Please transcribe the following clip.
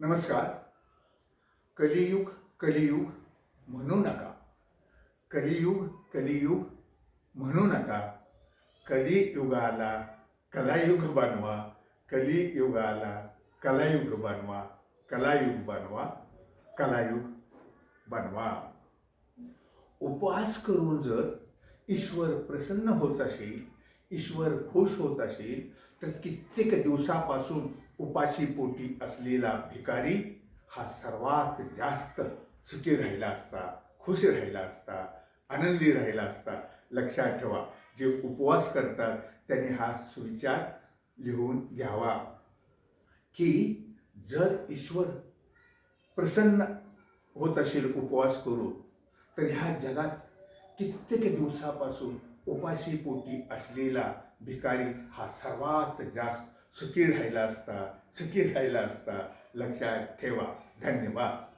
नमस्कार. कलियुग कलियुग म्हणू नका. कलियुग कलियुग म्हणू नका. कलियुगाला कलायुग बनवा. कलियुगाला कलायुग बनवा. कलायुग बनवा. कलायुग बनवा. उपवास करून जर ईश्वर प्रसन्न होत असेल ईश्वर खुश होत असेल तर कित्येक दिवसापासून उपाशी पोटी असलेला भिकारी हा सर्वात जास्त सुखी राहिला असता खुश राहिला असता आनंदी राहिला असता. लक्षात ठेवा जे उपवास करतात त्यांनी हा सुविचार लिहून घ्यावा. की जर ईश्वर प्रसन्न होत असेल उपवास करू तर ह्या जगात कित्येक दिवसापासून उपाशी पोटी असलेला भिकारी हा सर्वात जास्त सुखी राहिला असता सुखी राहिला असता लक्षात ठेवा. धन्यवाद.